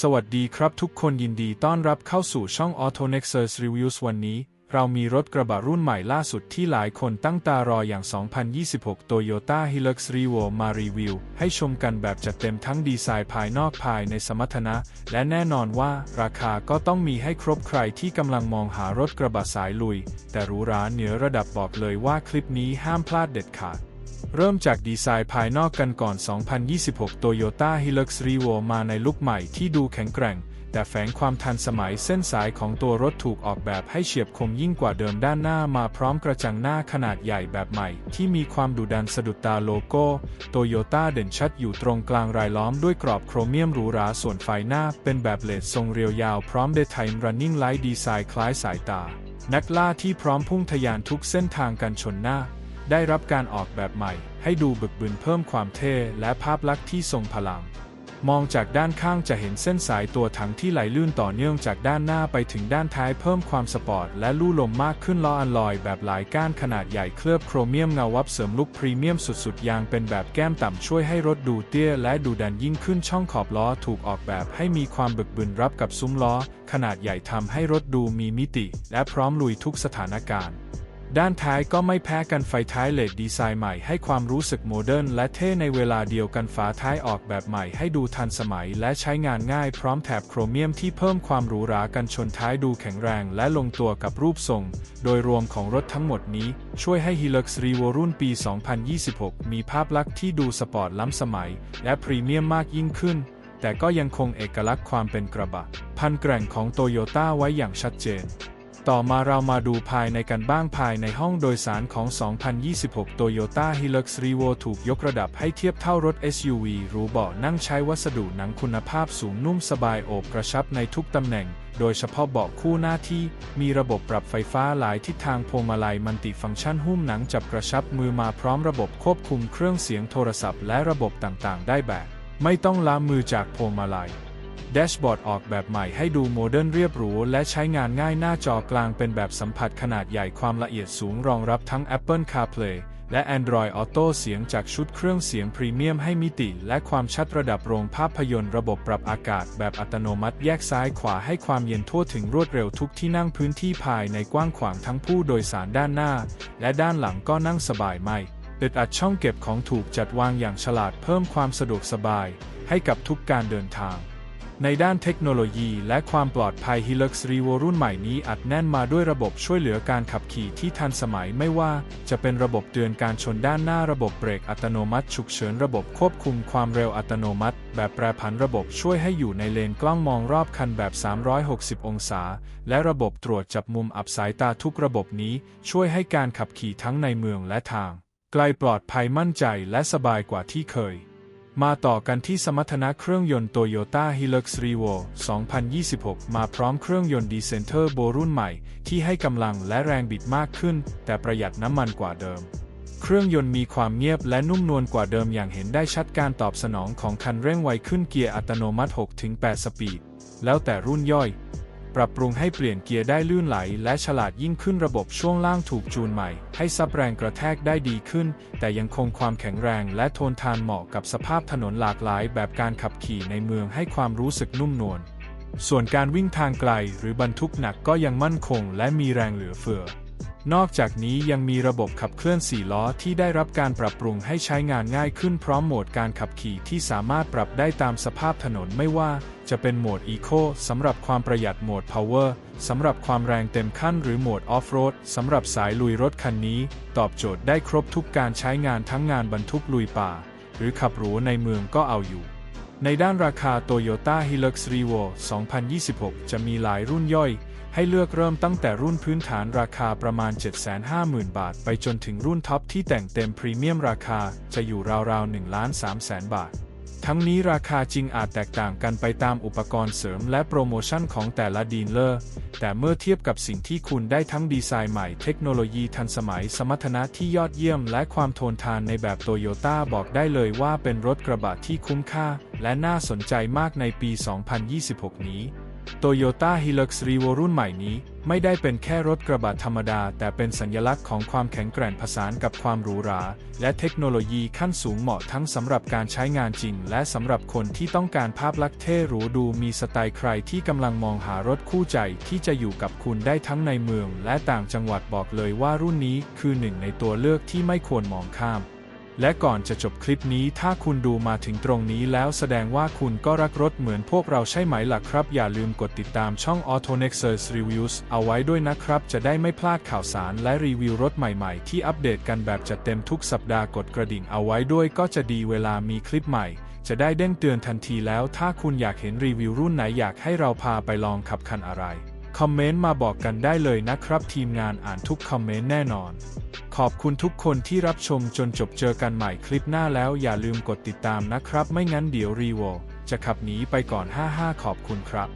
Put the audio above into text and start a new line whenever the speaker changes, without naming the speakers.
สวัสดีครับทุกคนยินดีต้อนรับเข้าสู่ช่อง AutoNexus Reviews วันนี้ เรามีรถกระบะรุ่นใหม่ล่าสุดที่หลายคนตั้งตารออย่าง 2026 Toyota Hilux Revo มารีวิว ให้ชมกันแบบจัดเต็มทั้งดีไซน์ภายนอกภายในสมรรถนะ และแน่นอนว่าราคาก็ต้องมีให้ครบใครที่กำลังมองหารถกระบะสายลุย แต่หรูหราเหนือระดับบอกเลยว่าคลิปนี้ห้ามพลาดเด็ดขาด เริ่มจากดีไซน์ภายนอกกันก่อน 2026 Toyota Hilux Revo มาในลุคใหม่ที่ดูแข็งแกร่ง แต่แฝงความทันสมัยเส้นสายของตัวรถถูกออกแบบให้เฉียบคมยิ่งกว่าเดิมด้านหน้ามาพร้อมกระจังหน้าขนาดใหญ่แบบใหม่ ที่มีความดุดันสะดุดตาโลโก้โตโยต้าเด่นชัดอยู่ตรงกลางรายล้อมด้วยกรอบโครเมียมหรูหราส่วนไฟหน้า เป็นแบบเลดทรงเรียวยาวพร้อม Daytime Running Light ดีไซน์คล้ายสายตา นักล่าที่พร้อมพุ่งทะยานทุกเส้นทางกันชนหน้า ได้รับการออกแบบใหม่ ให้ดูบึกบึนเพิ่มความเท่และภาพลักษณ์ที่ทรงพลัง มองจากด้านข้างจะเห็นเส้นสายตัวถังที่ไหลลื่นต่อเนื่องจากด้านหน้าไปถึงด้านท้ายเพิ่มความสปอร์ตและลู่ลมมากขึ้นล้ออันลอยแบบหลายก้านขนาดใหญ่เคลือบโครเมียมเงาวับเสริมลุคพรีเมียมสุดๆ ยางเป็นแบบแก้มต่ำช่วยให้รถดูเตี้ยและดูดันยิ่งขึ้นช่องขอบล้อถูกออกแบบให้มีความบึกบึนรับกับซุ้มล้อ ขนาดใหญ่ทำให้รถดูมีมิติ และพร้อมลุยทุกสถานการณ์ ด้านท้ายก็ไม่แพ้กันไฟท้ายเลดดีไซน์ใหม่ให้ความรู้สึกโมเดิร์นและเท่ในเวลาเดียวกันฝาท้ายออกแบบใหม่ให้ดูทันสมัยและใช้งานง่ายพร้อมแถบโครเมียมที่เพิ่มความหรูหรากันชนท้ายดูแข็งแรงและลงตัวกับรูปทรง โดยรวมของรถทั้งหมดนี้ ช่วยให้ Hilux Revo รุ่นปี 2026 มีภาพลักษณ์ที่ดูสปอร์ตล้ำสมัย และพรีเมียมมากยิ่งขึ้น แต่ก็ยังคงเอกลักษณ์ความเป็นกระบะ พันแกร่งของโตโยต้าไว้อย่างชัดเจน ต่อมาเรามาดูภายในกันบ้างภายในห้องโดยสารของ 2026 Toyota Hilux Revo ถูกยกระดับให้เทียบเท่ารถ SUV หรูเบาะนั่งใช้วัสดุหนังคุณภาพสูงนุ่มสบายโอบกระชับในทุกตำแหน่ง โดยเฉพาะเบาะคู่หน้าที่มีระบบปรับไฟฟ้าหลายทิศทางพวงมาลัยมัลติฟังก์ชันหุ้มหนังจับกระชับมือมาพร้อมระบบควบคุมเครื่องเสียงโทรศัพท์และระบบต่างๆ ได้แบบ ไม่ต้องล้ามือจากพวงมาลัย แดชบอร์ดออกแบบใหม่ให้ดูโมเดิร์นเรียบหรูและใช้งานง่ายหน้าจอกลางเป็นแบบสัมผัสขนาดใหญ่ความละเอียดสูงรองรับทั้ง Apple CarPlay และ Android Auto เสียงจากชุดเครื่องเสียงพรีเมียมให้มิติ และความชัดระดับโรงภาพยนตร์ระบบปรับอากาศแบบอัตโนมัติแยกซ้ายขวาให้ความเย็นทั่วถึงรวดเร็วทุกที่นั่งพื้นที่ภายในกว้างขวางทั้งผู้โดยสารด้านหน้า และด้านหลังก็นั่งสบายไม่อึดอัดช่องเก็บของถูกจัดวางอย่างฉลาดเพิ่มความสะดวกสบาย ให้กับทุกการเดินทาง ในด้านเทคโนโลยีและความปลอดภัย Hilux Revo รุ่นใหม่นี้อัดแน่นมาด้วยระบบช่วยเหลือการขับขี่ที่ทันสมัยไม่ว่าจะเป็นระบบเตือนการชนด้านหน้าระบบเบรกอัตโนมัติ ฉุกเฉินระบบควบคุมความเร็วอัตโนมัติ แบบแปรผันระบบช่วยให้อยู่ในเลนกล้องมองรอบคันแบบ 360 องศา และระบบตรวจจับมุมอับสายตาทุกระบบนี้ ช่วยให้การขับขี่ทั้งในเมืองและทาง ไกลปลอดภัยมั่นใจและสบายกว่าที่เคย มาต่อกันที่สมรรถนะเครื่องยนต์ Toyota Hilux Revo 2026 มาพร้อมเครื่องยนต์ดีเซนเตอร์โบรุ่นใหม่ ที่ให้กำลังและแรงบิดมากขึ้น แต่ประหยัดน้ำมันกว่าเดิม เครื่องยนต์มีความเงียบและนุ่มนวลกว่าเดิมอย่างเห็นได้ชัดการตอบสนองของคันเร่งไวขึ้นเกียร์อัตโนมัติ 6-8 สปีด แล้วแต่รุ่นย่อย ปรับปรุงให้เปลี่ยนเกียร์ได้ลื่นไหล และฉลาดยิ่งขึ้นระบบช่วงล่างถูกจูนใหม่ ให้ซับแรงกระแทกได้ดีขึ้น แต่ยังคงความแข็งแรงและโทนทานเหมาะกับสภาพถนนหลากหลาย แบบการขับขี่ในเมืองให้ความรู้สึกนุ่มนวลส่วนการวิ่งทางไกลหรือบรรทุกหนักก็ยังมั่นคง และมีแรงเหลือเฟือ นอกจากนี้ยังมีระบบขับเคลื่อน4ล้อที่ได้รับการปรับปรุงให้ใช้งานง่ายขึ้นพร้อมโหมดการขับขี่ที่สามารถปรับได้ตามสภาพถนนไม่ว่า จะเป็นโหมด Eco สำหรับความประหยัดโหมด Power สำหรับความแรงเต็มขั้นหรือโหมด Off-road สำหรับสายลุยรถคันนี้ ตอบโจทย์ได้ครบทุกการใช้งานทั้งงานบรรทุกลุยป่า หรือขับหรูในเมืองก็เอาอยู่ในด้านราคา Toyota Hilux Revo 2026 จะมีหลายรุ่นย่อย ให้เลือกเริ่มตั้งแต่รุ่นพื้นฐานราคาประมาณ 750,000 บาท ไปจนถึงรุ่นท็อปที่แต่งเต็มพรีเมียมราคาจะอยู่ราวๆ1ล้าน3แสนบาท ทั้งนี้ราคาจริงอาจแตกต่างกันไปตามอุปกรณ์เสริมและโปรโมชั่นของแต่ละดีลเลอร์ แต่เมื่อเทียบกับสิ่งที่คุณได้ทั้งดีไซน์ใหม่เทคโนโลยีทันสมัยสมรรถนะที่ยอดเยี่ยมและความทนทานในแบบโตโยต้าบอกได้เลยว่าเป็นรถกระบะที่คุ้มค่า และน่าสนใจมากในปี 2026 นี้ Toyota Hilux Revo รุ่นใหม่นี้ ไม่ได้เป็นแค่รถกระบะธรรมดา แต่เป็นสัญลักษณ์ของความแข็งแกร่งผสานกับความหรูหรา และเทคโนโลยีขั้นสูงเหมาะทั้งสำหรับการใช้งานจริง และสำหรับคนที่ต้องการภาพลักษณ์เท่หรูดูมีสไตล์ใครที่กำลังมองหารถคู่ใจที่จะอยู่กับคุณได้ทั้งในเมือง และต่างจังหวัดบอกเลยว่ารุ่นนี้คือหนึ่งในตัวเลือกที่ไม่ควรมองข้าม และก่อนจะจบคลิปนี้ถ้าคุณดูมาถึงตรงนี้แล้วแสดงว่าคุณก็รักรถเหมือนพวกเราใช่ไหมล่ะครับ อย่าลืมกดติดตามช่อง AutoNexus Reviews เอาไว้ด้วยนะครับ จะได้ไม่พลาดข่าวสารและรีวิวรถใหม่ๆ ที่อัปเดตกันแบบจัดเต็มทุกสัปดาห์กดกระดิ่งเอาไว้ด้วยก็จะดีเวลามีคลิปใหม่ จะได้เด้งเตือนทันทีแล้วถ้าคุณอยากเห็นรีวิวรุ่นไหนอยากให้เราพาไปลองขับคันอะไรคอมเมนต์มาบอกกันได้เลยนะครับ ทีมงานอ่านทุกคอมเมนต์แน่นอน ขอบคุณทุกคนที่รับชมจนจบเจอกันใหม่คลิปหน้าแล้วอย่าลืมกดติดตามนะครับ ไม่งั้นเดี๋ยวรีโวจะขับหนีไปก่อน 55 ขอบคุณครับ